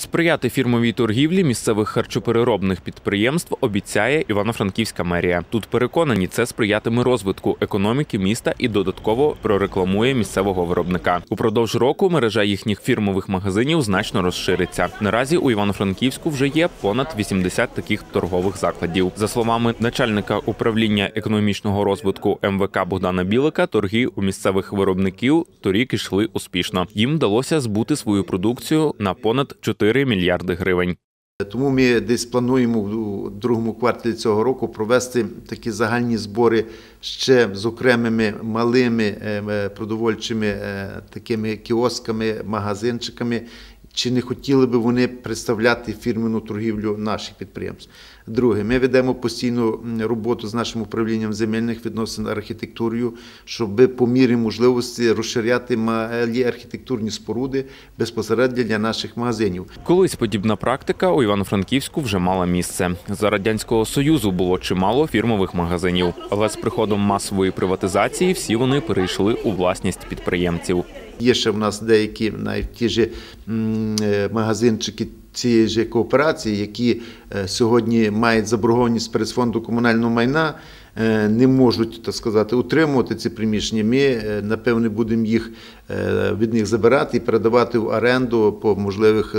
Сприяти фірмовій торгівлі місцевих харчопереробних підприємств обіцяє Івано-Франківська мерія. Тут переконані, це сприятиме розвитку економіки міста і додатково прорекламує місцевого виробника. Упродовж року мережа їхніх фірмових магазинів значно розшириться. Наразі у Івано-Франківську вже є понад 80 таких торгових закладів. За словами начальника управління економічного розвитку МВК Богдана Білика, торги у місцевих виробників торік ішли успішно. Їм вдалося збути свою продукцію на понад 4 мільярди гривень. Тому ми десь плануємо у другому кварталі цього року провести такі загальні збори ще з окремими малими е, е, продовольчими е, такими кіосками, магазинчиками. Чи не хотіли би вони представляти фірмену торгівлю наших підприємств? Друге, ми ведемо постійну роботу з нашим управлінням земельних відносин архітектурою, щоб по мірі можливості розширяти малі архітектурні споруди безпосередньо для наших магазинів. Колись подібна практика у Івано-Франківську вже мала місце. За радянського союзу було чимало фірмових магазинів, але з приходом масової приватизації всі вони перейшли у власність підприємців. Є ще в нас деякі навіть ті ж е, магазинчики цієї ж кооперації, які е, сьогодні мають заборгованість перед фонду комунального майна, е, не можуть так сказати утримувати ці приміщення. Ми напевне будемо їх від них забирати і передавати в оренду по можливих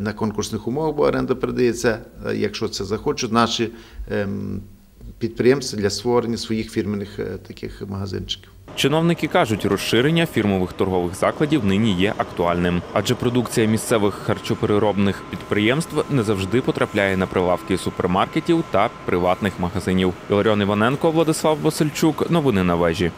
на конкурсних умовах, бо оренда передається, якщо це захочуть наші ем, підприємці для створення своїх фірменних таких магазинчиків. Чиновники кажуть, розширення фірмових торгових закладів нині є актуальним, адже продукція місцевих харчопереробних підприємств не завжди потрапляє на прилавки супермаркетів та приватних магазинів. Іларіон Іваненко, Владислав Васильчук. Новини на вежі.